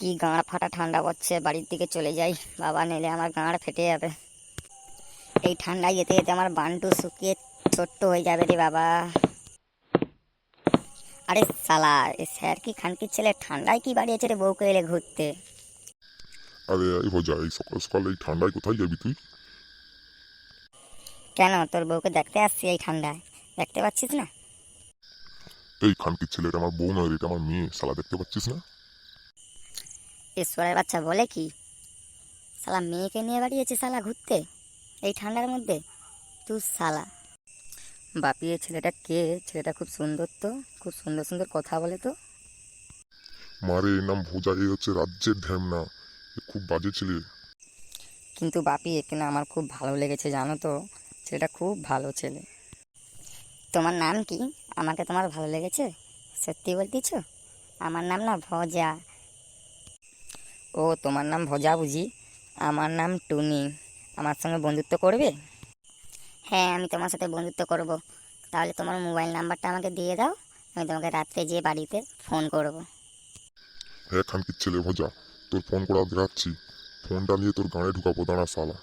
কি গাঁড় ফাটা ঠান্ডা পড়ছে বাড়ির দিকে চলে যাই। বাবা নিলে আমার গাঁড় ফেটে যাবে। এই ঠান্ডায় যেতে যেতে আমার বান্টু শুকিয়ে ছোট্ট হয়ে যাবে রে বাবা। আরে সালা এ স্যার কি খানকির ছেলে? ঠান্ডায় কি বাড়িয়েছে রে বউকে এলে ঘুরতে? আরে এই ভজা এই সকাল সকাল এই ঠান্ডায় কোথায় যাবি তুই? কেন? তোর বউকে দেখতে আসছি এই ঠান্ডায়। দেখতে পাচ্ছিস না? এই খানকির ছেলেটা আমার বউ নয় রে, এটা আমার মেয়ে। শালা দেখতে পাচ্ছিস না? ঈশ্বরের বাচ্চা বলে কি? সালা মেয়েকে নিয়ে বাড়িয়েছে সালা ঘুরতে? এই ঠান্ডার মধ্যে? তুই সালা বাপিয়ে ছেলেটা কে? ছেলেটা খুব সুন্দর তো। খুব সুন্দর সুন্দর কথা বলে তো। মারে এর নাম ভোজা এ হচ্ছে রাজ্যের ঢ্যামনা। খুব বাজে ছেলে। কিন্তু বাপি একে না আমার খুব ভালো লেগেছে জানো তো? ছেলেটা খুব ভালো ছেলে। তোমার নাম কি? আমাকে তোমার ভালো লেগেছে? সত্যি বলতেছ আমার নাম না ভজা। ও তোমার নাম ভজা বুঝি আমার নাম টুনি। আমার সঙ্গে বন্ধুত্ব করবে? হ্যাঁ আমি তোমার সাথে বন্ধুত্ব করব। তাহলে তোমার মোবাইল নাম্বারটা আমাকে দিয়ে দাও। আমি তোমাকে রাত্রে যেয়ে বাড়িতে ফোন করব। হ্যাঁ খানকির ছেলে ভজা। তোর ফোন করা দেখাচ্ছি ফোনটা নিয়ে তোর গাঁড়ে ঢুকাবো দাঁড়া শালা।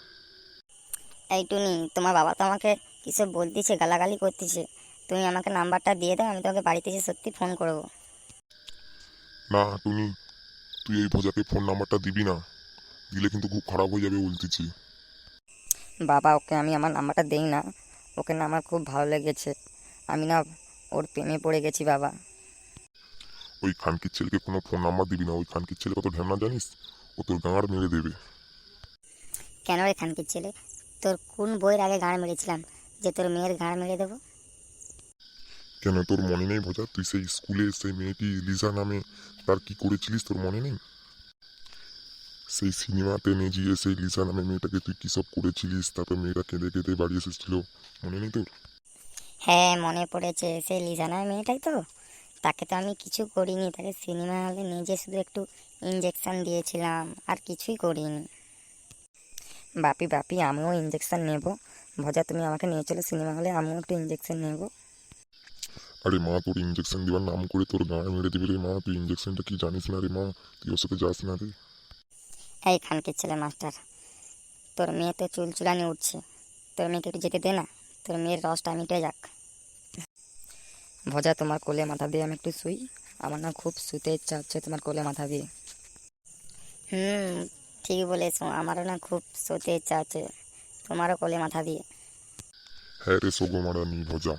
এই টুনি তোমার বাবা তো আমাকে কিছু বলতেছে গালাগালি করতেছে। তুমি আমাকে নাম্বারটা দিয়ে দাও আমি তোমাকে বাড়িতে এসে সত্যি ফোন করব। না টুনি তুই এই ভজাকে ফোন নাম্বারটা দিবি না দিলে কিন্তু খুব খারাপ হয়ে যাবে বলতেছি বাবা ওকে আমি আমার নাম্বারটা দেই না। ওকে না আমার খুব ভালো লেগেছে। আমি না ওর প্রেমে পড়ে গেছি বাবা। ওই খানকির ছেলেকে কোনো ফোন নাম্বার দিবি না। ওই খানকির ছেলে কত ঢ্যামনা জানিস? ও তোর গাঁড় মেরে দেবে। কেন রে খানকির ছেলে? তোর কোন বইয়ের আগে গাঁড় মেরেছিলাম? যে তোর মেয়ের গাঁড় মেরে দেবো? কেন তোর মনে নেই ভজা? তুই সেই স্কুলে সেই মেয়েটি লিজা নামে, তার কি করেছিলিস তোর মনে নেই? সেই সিনেমাতে নিয়ে গিয়ে সেই লিজা নামে মেয়েটাকে তুই কী সব করেছিলিস? তারপর মেয়েটা কেঁদে কেঁদে বাড়ি এসেছিল। মনে নেই তোর? হ্যাঁ মনে পড়েছে সেই লিজানা মেয়েটাই তো। তাকে তো আমি কিছু করিনি, তাকে সিনেমা হলে নিজে শুধু একটু ইঞ্জেকশন দিয়েছিলাম, আর কিছুই করিনি। বাপি বাপি, আমিও ইঞ্জেকশন নেব। ভজা, তুমি আমাকে নিয়ে চলো সিনেমা হলে, আমিও একটু ইঞ্জেকশন নেব। আরে মা তোর ইঞ্জেকশন দেওয়ার নাম করে তোর গায়ে মেরে দেবে রে মা। তুই ইঞ্জেকশনটা কি জানিস না রে মা? তুই ওর সাথে যাস না রে। এই খানকির ছেলে মাস্টার তোর মেয়ে তো চুল চুলানি উঠছে। তোর মেয়েকে একটু যেতে দে না তোর মেয়ের রসটা মিটে যাক। ভজা তোমার কোলে মাথা দিয়ে আমি একটু শুই। আমার না খুব শুতে ইচ্ছা হচ্ছে তোমার কোলে মাথা দিয়ে। হুম ঠিক বলেছ আমারও না খুব শুতে ইচ্ছা আছে তোমারও কোলে মাথা দিয়ে। হ্যাঁ রে সোগো মারা নি ভজা।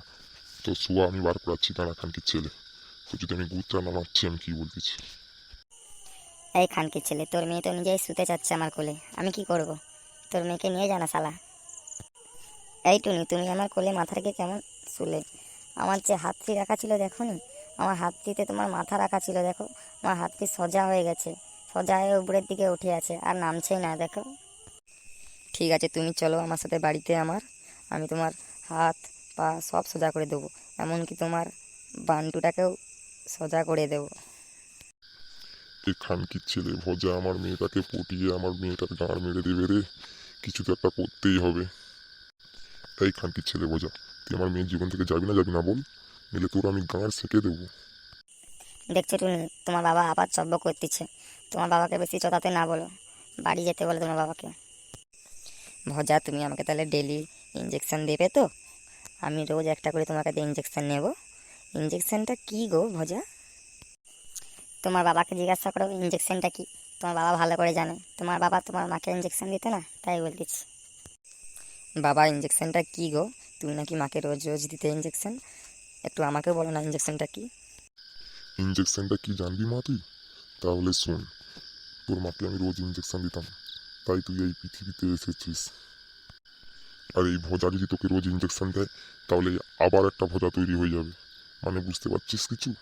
তোর শুয়া, আমি বার করাচ্ছি তারা খানকির ছেলে। তো যদি আমি গুতরা নামাচ্ছি আমি কি বলতেছি এই খানকির ছেলে, তোর মেয়ে তো নিজেই শুতে চাচ্ছে আমার কোলে। আমি কি করব? তোর মেয়েকে নিয়ে জানা শালা। এই টুনি, তুমি আমার কোলে মাথা রেখে কেমন শুলে? আমার যে হাতটি রাখা ছিল, দেখো নি? আমার হাতটিতে তোমার মাথা রাখা ছিল, দেখো? আমার হাতটি সোজা হয়ে গেছে। সোজা হয়ে উপরের দিকে উঠে আছে, আর নামছেই না, দেখো? ঠিক আছে, তুমি চলো আমার সাথে বাড়িতে আমার। আমি তোমার হাত পা সব সোজা করে দেবো এমনকি তোমার বান্টুটাকেও সোজা করে দেবো। এই খানকির ছেলে ভজা আমার মেয়েটাকে পটিয়ে আমার মেয়েটার গাঁড় মেরে দেবে রে কিছু তো একটা করতেই হবে। এই খানকির ছেলে ভজা তুই আমার মেয়ের জীবন থেকে যাবি না যাবি না বল নিলে তোর আমি গাঁড় সেঁকে দেবো। দেখছ তুমি তোমার বাবা আবার চব্য করতেছে তোমার বাবাকে বেশি চটাতে না বলো বাড়ি যেতে বলো তোমার বাবাকে। ভজা তুমি আমাকে তাহলে ডেলি ইঞ্জেকশন দেবে তো? আমি রোজ একটা করে তোমার কাছে ইঞ্জেকশন নেব। ইঞ্জেকশনটা কী গো ভোজা? তোমার বাবাকে জিজ্ঞাসা করো ইঞ্জেকশনটা কি? তোমার বাবা ভালো করে জানে। তোমার বাবা তোমার মাকে ইঞ্জেকশন দিতে না, তাই বলতেছি বাবা ইঞ্জেকশনটা কী গো? তুমি নাকি মাকে রোজ রোজ দিতে ইঞ্জেকশন একটু আমাকে বলো না ইঞ্জেকশনটা কি? ইঞ্জেকশনটা কি জানবি মা তুই? তাহলে শোন, তোর মাকে আমি রোজ ইঞ্জেকশন দিতাম। তাই তুই এই পৃথিবীতে এসেছিস। আর এই ভজা যদি তোকে রোজ ইঞ্জেকশন দেয়, তাহলে আবার একটা ভজা তৈরি হয়ে যাবে। মানে বুঝতে পারছিস কিছু?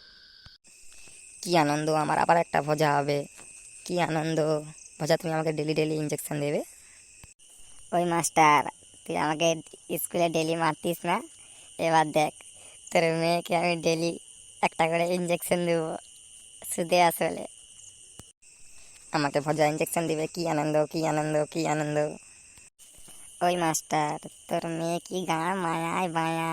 কি আনন্দ, আমার আবার একটা ভোজা হবে। কি আনন্দ। ভোজা তুমি আমাকে ডেলি ডেলি ইঞ্জেকশন দেবে। ওই মাস্টার, তুই আমাকে স্কুলে ডেলি মারতিস না? এবার দেখ, তোর মেয়েকে আমি ডেলি একটা করে ইঞ্জেকশন দেবো। সুদে আসলে। আমাকে ভজা ইঞ্জেকশন দিবে। কি আনন্দ কি আনন্দ কি আনন্দ। ওই মাস্টার তোর মেয়ে কি গাঁ মায়ায় বায়া